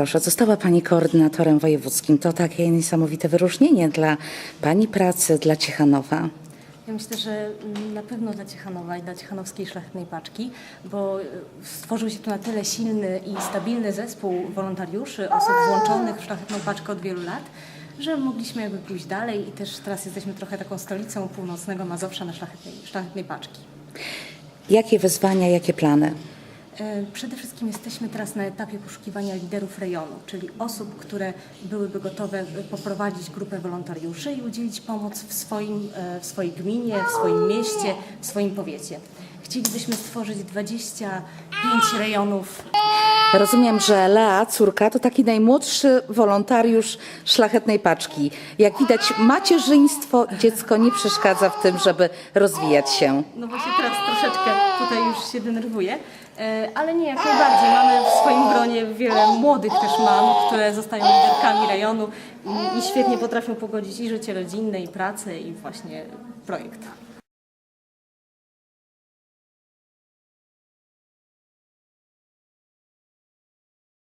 Proszę, została Pani koordynatorem wojewódzkim. To takie niesamowite wyróżnienie dla Pani pracy, dla Ciechanowa. Ja myślę, że na pewno dla Ciechanowa i dla Ciechanowskiej Szlachetnej Paczki, bo y, stworzył się tu na tyle silny i stabilny zespół wolontariuszy, osób włączonych w Szlachetną Paczkę od wielu lat, że mogliśmy jakby pójść dalej i też teraz jesteśmy trochę taką stolicą północnego Mazowsza na Szlachetnej, Szlachetnej Paczki. Jakie wyzwania, jakie plany? E, Przede wszystkim jesteśmy teraz na etapie poszukiwania liderów rejonu, czyli osób, które byłyby gotowe e, poprowadzić grupę wolontariuszy i udzielić pomoc w, swoim, e, w swojej gminie, w swoim mieście, w swoim powiecie. Chcielibyśmy stworzyć 25 rejonów Rozumiem, że Lea, córka, to taki najmłodszy wolontariusz Szlachetnej Paczki. Jak widać, macierzyństwo dziecko nie przeszkadza w tym, żeby rozwijać się. No właśnie teraz troszeczkę tutaj już się denerwuję, e, ale nie, jak najbardziej. Mamy w swoim gronie wiele młodych też mam, które zostają liderkami rejonu i, i świetnie potrafią pogodzić i życie rodzinne, i pracę, i właśnie projekt.